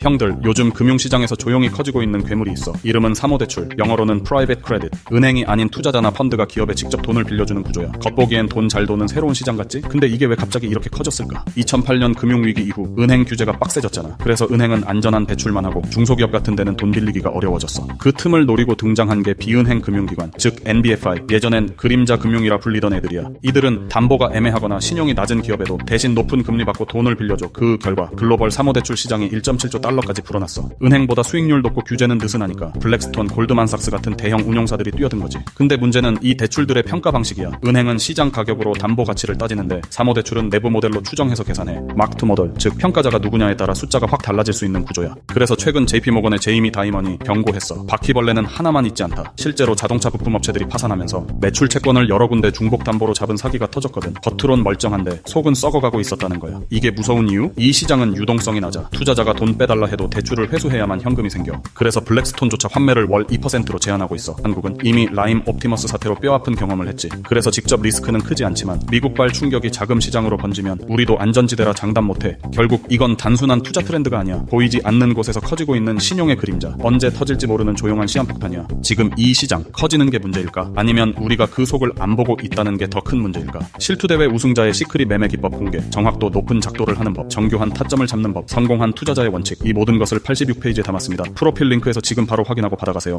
형들, 요즘 금융시장에서 조용히 커지고 있는 괴물이 있어. 이름은 사모대출, 영어로는 private credit. 은행이 아닌 투자자나 펀드가 기업에 직접 돈을 빌려주는 구조야. 겉보기엔 돈 잘 도는 새로운 시장 같지? 근데 이게 왜 갑자기 이렇게 커졌을까? 2008년 금융위기 이후 은행 규제가 빡세졌잖아. 그래서 은행은 안전한 대출만 하고 중소기업 같은 데는 돈 빌리기가 어려워졌어. 그 틈을 노리고 등장한 게 비은행 금융기관, 즉 NBFI. 예전엔 그림자 금융이라 불리던 애들이야. 이들은 담보가 애매하거나 신용이 낮은 기업에도 대신 높은 금리 받고 돈을 빌려줘. 그 결과 글로벌 사모대출 시장이 1.7조 달러까지 불어났어. 은행보다 수익률 높고 규제는 느슨하니까 블랙스톤, 골드만삭스 같은 대형 운용사들이 뛰어든 거지. 근데 문제는 이 대출들의 평가 방식이야. 은행은 시장 가격으로 담보 가치를 따지는데 사모 대출은 내부 모델로 추정해서 계산해. 마크 투 모델, 즉 평가자가 누구냐에 따라 숫자가 확 달라질 수 있는 구조야. 그래서 최근 JP모건의 제이미 다이먼이 경고했어. 바퀴벌레는 하나만 있지 않다. 실제로 자동차 부품 업체들이 파산하면서 매출 채권을 여러 군데 중복 담보로 잡은 사기가 터졌거든. 겉으론 멀쩡한데 속은 썩어가고 있었다는 거야. 이게 무서운 이유? 이 시장은 유동성이 낮아. 투자자가 돈 빼달라 해도 대출을 회수해야만 현금이 생겨. 그래서 블랙스톤조차 환매를 월 2%로 제한하고 있어. 한국은 이미 라임 옵티머스 사태로 뼈아픈 경험을 했지. 그래서 직접 리스크는 크지 않지만 미국발 충격이 자금 시장으로 번지면 우리도 안전지대라 장담 못해. 결국 이건 단순한 투자 트렌드가 아니야. 보이지 않는 곳에서 커지고 있는 신용의 그림자. 언제 터질지 모르는 조용한 시한폭탄이야. 지금 이 시장 커지는 게 문제일까? 아니면 우리가 그 속을 안 보고 있다는 게 더 큰 문제일까? 실투대회 우승자의 시크릿 매매 기법 공개, 정확도 높은 작도를 하는 법, 정교한 타점을 잡는 법, 성공한 투자자의 원칙 이 모든 것을 86페이지에 담았습니다. 프로필 링크에서 지금 바로 확인하고 받아가세요.